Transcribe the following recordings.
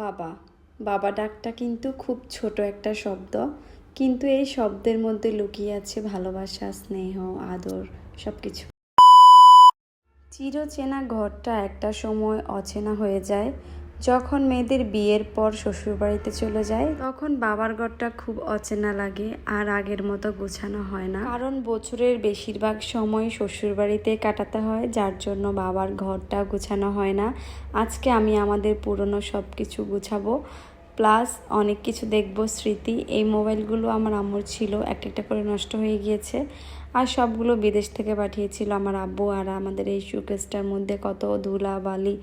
বাবা বাবা ডাকটা কিন্তু খুব ছোট একটা শব্দ। কিন্তু এই শব্দের মধ্যে লুকিয়ে আছে ভালোবাসা, স্নেহ, আদর সব কিছু চিরচেনা ঘরটা একটা সময় অচেনা হয়ে যায়। যখন মেয়েদের বিয়ের পর শ্বশুরবাড়িতে চলে যায়, তখন বাবার ঘরটা খুব অচেনা লাগে আর আগের মতো গোছানো হয় না। কারণ বছরের বেশিরভাগ সময় শ্বশুরবাড়িতে কাটাতে হয়, যার জন্য বাবার ঘরটা গোছানো হয় না। আজকে আমি আমাদের পুরনো সব কিছু গুছাবো। প্লাস অনেক কিছু দেখব, স্মৃতি। এই মোবাইলগুলো আমার আম্মুর ছিল একটা একটা করে নষ্ট হয়ে গিয়েছে। আর সবগুলো বিদেশ থেকে পাঠিয়েছিল আমার আব্বু আর আমাদের এই শোকেসটার মধ্যে কত ধুলা বালি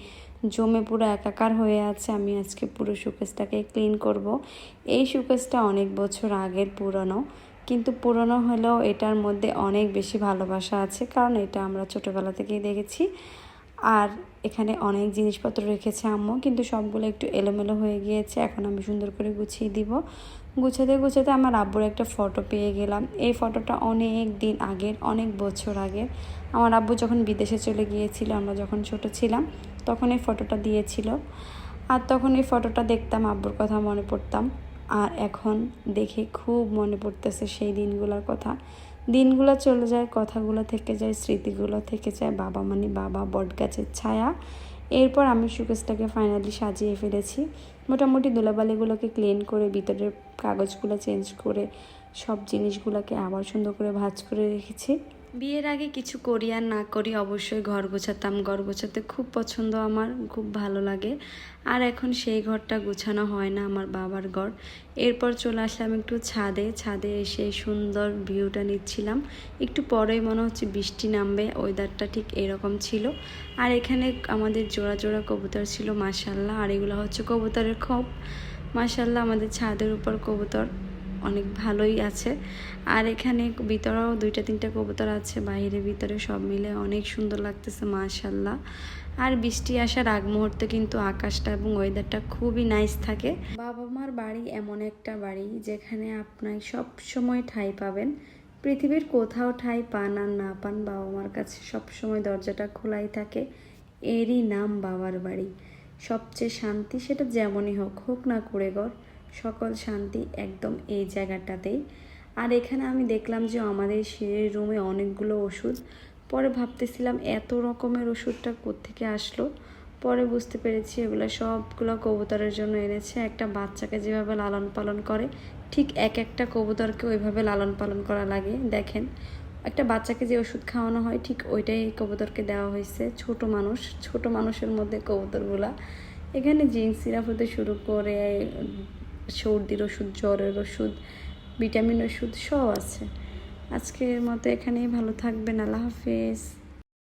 জমে পুরো একাকার হয়ে আছে, আমি আজকে পুরো শোকেসটাকে ক্লিন করব। এই শোকেসটা অনেক বছর আগের পুরনো, কিন্তু পুরনো হলেও এটার মধ্যে অনেক বেশি ভালোবাসা আছে, কারণ এটা আমরা ছোটোবেলা থেকেই দেখেছি। আর এখানে অনেক জিনিসপত্র রেখেছে আম্মু, কিন্তু সবগুলো একটু এলোমেলো হয়ে গিয়েছে। এখন আমি সুন্দর করে গুছিয়ে দিব। গুছাতে গুছাতে আমার আব্বুর একটা ফটো পেয়ে গেলাম। এই ফটোটা অনেক দিন আগের, অনেক বছর আগের। আমার আব্বু যখন বিদেশে চলে গিয়েছিল, আমরা যখন ছোট ছিলাম, তখন এই ফটোটা দিয়েছিল। আর তখন এই ফটোটা দেখতাম, আব্বুর কথা মনে পড়তাম। আর এখন দেখে খুব মনে পড়তেছে সেই দিনগুলোর কথা। দিনগুলো চলে যায়, কথাগুলো থেকে যায়, স্মৃতিগুলো থেকে যায় বাবা মানে বাবা বট গাছের ছায়া। এরপর আমি সুকেশটাকে ফাইনালি সাজিয়ে ফেলেছি। মোটামুটি দোলাবালিগুলোকে ক্লিন করে, ভিতরের কাগজগুলো চেঞ্জ করে, সব জিনিসগুলোকে আবার সুন্দর করে ভাজ করে রেখেছি। বিয়ের আগে কিছু করি আর না করি অবশ্যই ঘর গোছাতাম। ঘর গোছাতে খুব পছন্দ আমার, খুব ভালো লাগে। আর এখন সেই ঘরটা গোছানো হয় না আমার বাবার ঘর। এরপর চলে আসলাম একটু ছাদে। ছাদে এসে সুন্দর ভিউটা নিচ্ছিলাম। একটু পরেই মনে হচ্ছে বৃষ্টি নামবে, ওয়েদারটা ঠিক এরকম ছিল। আর এখানে আমাদের জোড়া জোড়া কবুতর ছিল মাসাল্লাহ আর এগুলো হচ্ছে কবুতরের খোপ। মাসাল্লাহ আমাদের ছাদের উপর কবুতর। অনেক ভালোই আছে। আর এখানে ভিতরেও দুইটা, তিনটা কবুতর আছে, বাইরে, ভিতরে সব মিলে অনেক সুন্দর লাগতেছে মাশাল্লাহ আর বৃষ্টি আসার আগ মুহূর্তে কিন্তু আকাশটা এবং ওয়েদারটা খুবই নাইস থাকে। বাবা মার বাড়ি এমন একটা বাড়ি যেখানে আপনার সব সময় ঠাঁই পাবেন। পৃথিবীর কোথাও ঠাঁই পান আর না পান বাবা মার কাছে সব সময় দরজাটা খোলাই থাকে। এরই নাম বাবার বাড়ি। সবচেয়ে শান্তি সেটা যেমনই হোক হোক না ঘর। সকল শান্তি একদম এই জায়গাটাতেই। আর এখানে আমি দেখলাম যে আমাদের সিঁড়ির রুমে অনেকগুলো ওষুধ। পরে ভাবতেছিলাম এত রকমের ওষুধটা কোত্থেকে আসলো? পরে বুঝতে পেরেছি এগুলো সবগুলো কবুতরের জন্য এনেছে। একটা বাচ্চাকে যেভাবে লালন পালন করে, ঠিক এক একটা কবুতরকে ওইভাবে লালন পালন করা লাগে। দেখেন, একটা বাচ্চাকে যে ওষুধ খাওয়ানো হয়, ঠিক ওইটাই কবুতরকে দেওয়া হয়েছে। ছোট মানুষ, ছোট মানুষের মধ্যে কবুতরগুলা। এখানে জিন্স সিরাপ হতে শুরু করে সর্দির ওষুধ, জ্বরের ওষুধ, ভিটামিন ওষুধ সব আছে। আজকের মতো এখানেই ভালো থাকবেন। আল্লাহ হাফেজ।